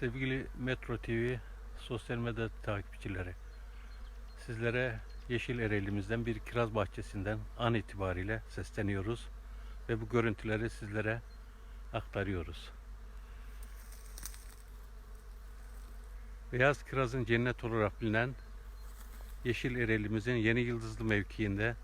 Sevgili Metro TV sosyal medya takipçileri, sizlere Yeşil Ereğli'mizden bir kiraz bahçesinden an itibariyle sesleniyoruz ve bu görüntüleri sizlere aktarıyoruz. Beyaz kirazın cennet olarak bilinen Yeşil Ereğli'mizin Yeni Yıldızlı mevkiinde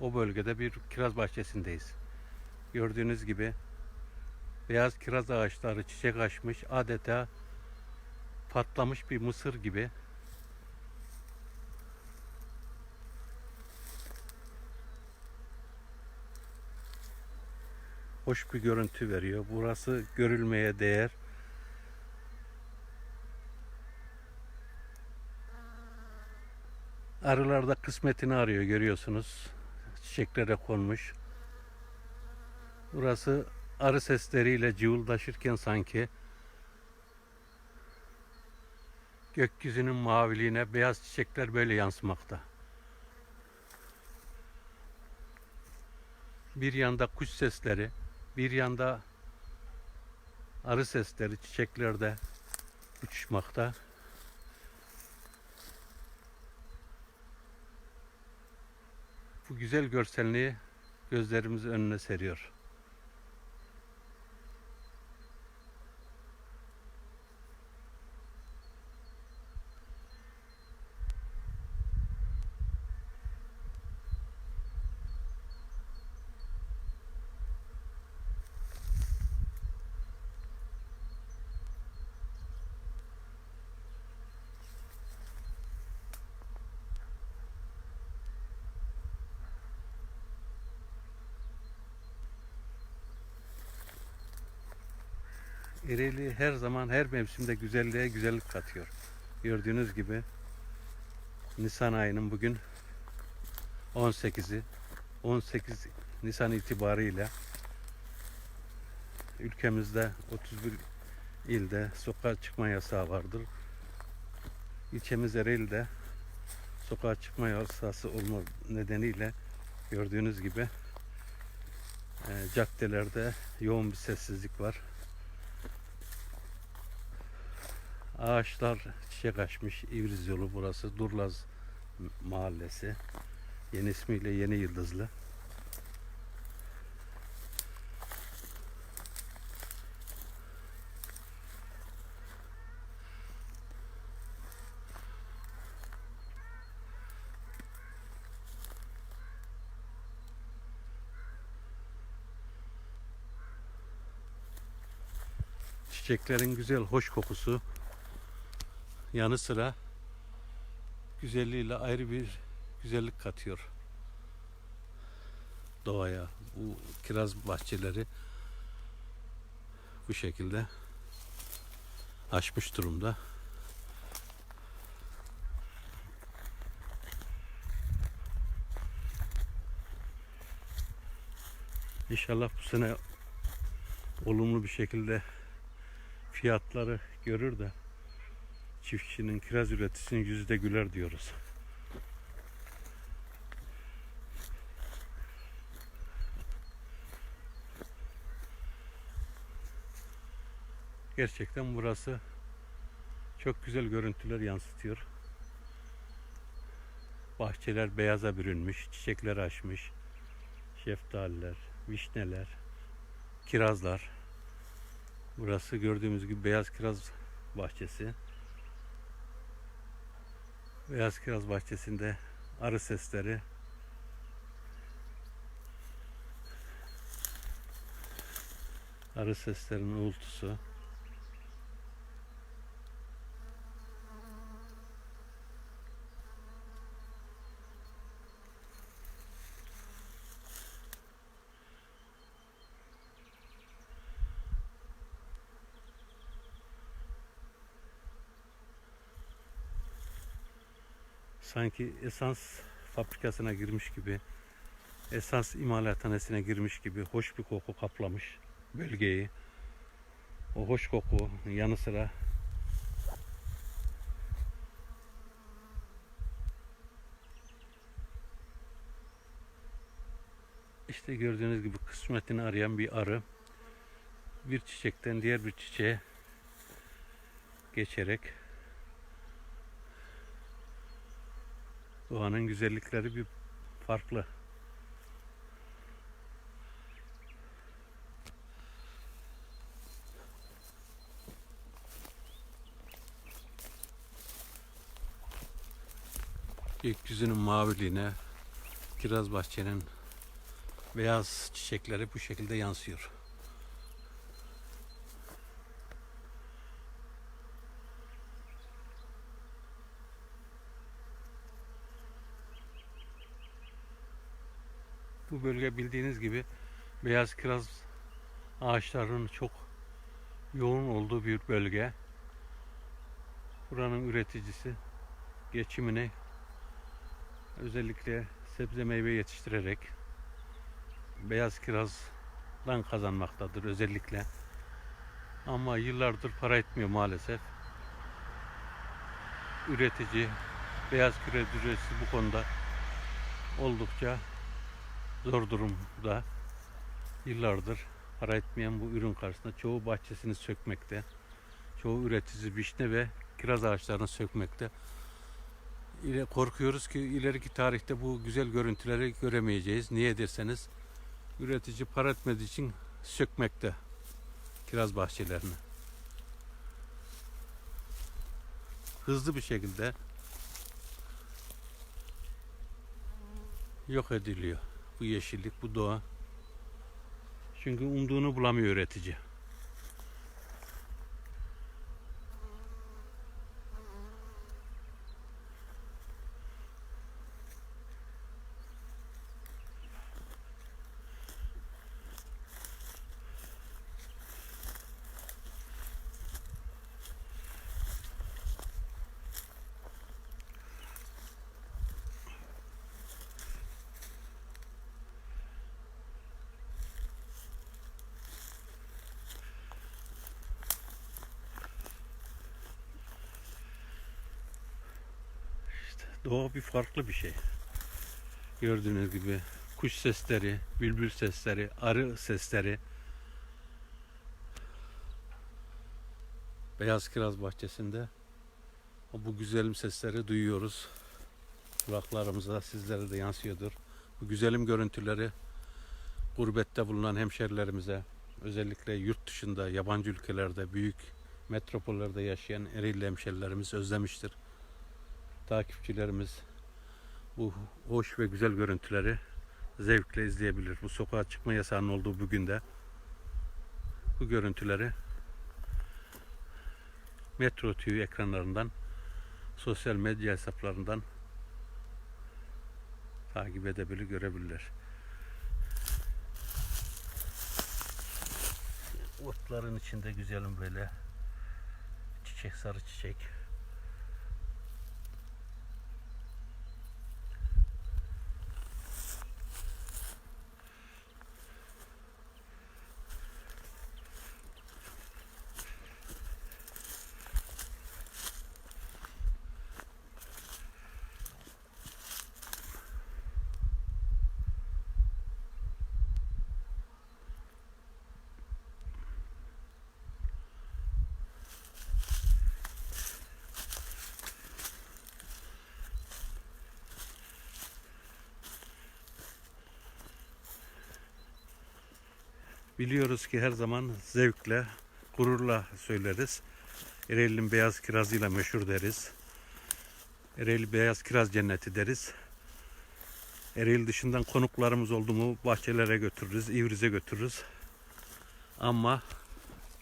o bölgede bir kiraz bahçesindeyiz. Gördüğünüz gibi beyaz kiraz ağaçları çiçek açmış adeta patlamış bir mısır gibi hoş bir görüntü veriyor. Burası görülmeye değer. Arılar da kısmetini arıyor görüyorsunuz. Çiçeklere konmuş. Burası arı sesleriyle cıvıldaşırken sanki gökyüzünün maviliğine beyaz çiçekler böyle yansımakta. Bir yanda kuş sesleri, bir yanda arı sesleri çiçeklerde uçuşmakta. Bu güzel görselliği gözlerimiz önüne seriyor. Ereğli her zaman her mevsimde güzelliğe güzellik katıyor. Gördüğünüz gibi Nisan ayının bugün 18'i 18 Nisan itibarıyla ülkemizde 31 ilde sokağa çıkma yasağı vardır. İlçemiz Ereğli'de sokağa çıkma yasağı olma nedeniyle gördüğünüz gibi e, caddelerde yoğun bir sessizlik var. Ağaçlar çiçek açmış. İvriz yolu burası. Durlaz mahallesi. Yeni ismiyle Yeni Yıldızlı. Çiçeklerin güzel, hoş kokusu yanı sıra güzelliğiyle ayrı bir güzellik katıyor doğaya. Bu kiraz bahçeleri bu şekilde açmış durumda. İnşallah bu sene olumlu bir şekilde fiyatları görür de çiftçinin, kiraz üreticisinin yüzü de güler diyoruz. Gerçekten burası çok güzel görüntüler yansıtıyor. Bahçeler beyaza bürünmüş, çiçekler açmış, şeftaliler, vişneler, kirazlar. Burası gördüğümüz gibi beyaz kiraz bahçesi. Beyaz Kiraz Bahçesi'nde arı sesleri. Arı seslerinin uğultusu sanki esans fabrikasına girmiş gibi, esans imalathanesine girmiş gibi hoş bir koku kaplamış bölgeyi. O hoş koku yanı sıra işte gördüğünüz gibi kısmetini arayan bir arı bir çiçekten diğer bir çiçeğe geçerek doğanın güzellikleri bir farklı. Gökyüzünün maviliğine kiraz bahçenin beyaz çiçekleri bu şekilde yansıyor. Bu bölge bildiğiniz gibi beyaz kiraz ağaçlarının çok yoğun olduğu bir bölge. Buranın üreticisi geçimini özellikle sebze meyve yetiştirerek beyaz kirazdan kazanmaktadır özellikle. Ama yıllardır para etmiyor maalesef. Üretici, beyaz kiraz üreticisi bu konuda oldukça zor durumda. Yıllardır para etmeyen bu ürün karşısında çoğu bahçesini sökmekte. Çoğu üretici vişne ve kiraz ağaçlarını sökmekte. İle korkuyoruz ki ileriki tarihte bu güzel görüntüleri göremeyeceğiz. Niye derseniz üretici para etmediği için sökmekte kiraz bahçelerini. Hızlı bir şekilde yok ediliyor bu yeşillik, bu doğa. Çünkü umduğunu bulamıyor üretici. Doğa bir farklı bir şey. Gördüğünüz gibi kuş sesleri, bülbül sesleri, arı sesleri. Beyaz Kiraz Bahçesi'nde bu güzelim sesleri duyuyoruz. Kulaklarımıza sizlere de yansıyordur. Bu güzelim görüntüleri gurbette bulunan hemşerilerimize, özellikle yurt dışında, yabancı ülkelerde, büyük metropollerde yaşayan Ereğli hemşerilerimiz özlemiştir takipçilerimiz bu hoş ve güzel görüntüleri zevkle izleyebilir. Bu sokağa çıkma yasağının olduğu bugün de bu görüntüleri Metro TV ekranlarından sosyal medya hesaplarından takip edebilir, görebilirler. Otların içinde güzelim böyle çiçek, sarı çiçek. Biliyoruz ki her zaman zevkle, gururla söyleriz. Ereğli'nin beyaz kirazıyla meşhur deriz. Ereğli beyaz kiraz cenneti deriz. Ereğli dışından konuklarımız oldu mu bahçelere götürürüz, İvriz'e götürürüz. Ama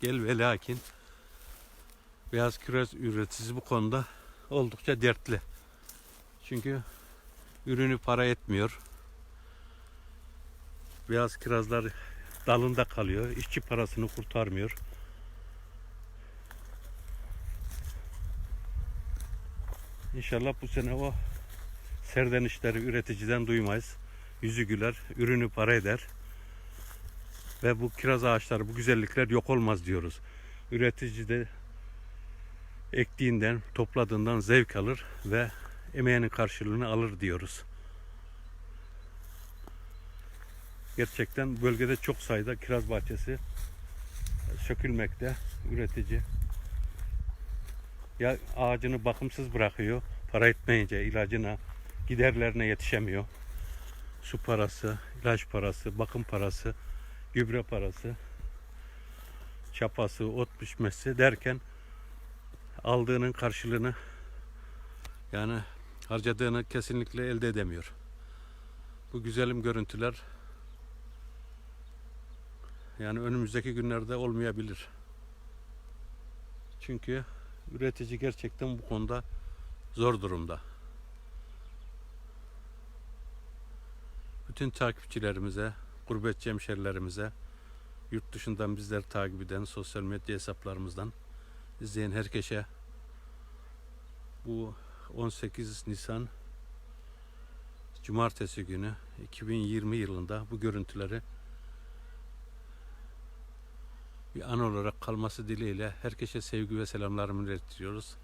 gel ve lakin beyaz kiraz üreticisi bu konuda oldukça dertli. Çünkü ürünü para etmiyor. Beyaz kirazlar dalında kalıyor. İşçi parasını kurtarmıyor. İnşallah bu sene o serdenişleri üreticiden duymayız. Yüzü güler, ürünü para eder. Ve bu kiraz ağaçları, bu güzellikler yok olmaz diyoruz. Üretici de ektiğinden, topladığından zevk alır ve emeğinin karşılığını alır diyoruz. Gerçekten bölgede çok sayıda kiraz bahçesi sökülmekte. Üretici Ya ağacını bakımsız bırakıyor. Para etmeyince ilacına, giderlerine yetişemiyor. Su parası, ilaç parası, bakım parası, gübre parası, çapası, ot biçmesi derken aldığının karşılığını yani harcadığını kesinlikle elde edemiyor. Bu güzelim görüntüler yani önümüzdeki günlerde olmayabilir. Çünkü üretici gerçekten bu konuda zor durumda. Bütün takipçilerimize, gurbetçi hemşerilerimize, yurt dışından bizleri takip eden sosyal medya hesaplarımızdan izleyen herkese bu 18 Nisan Cumartesi günü 2020 yılında bu görüntüleri bir an olarak kalması dileğiyle herkese sevgi ve selamlarımı iletiyoruz.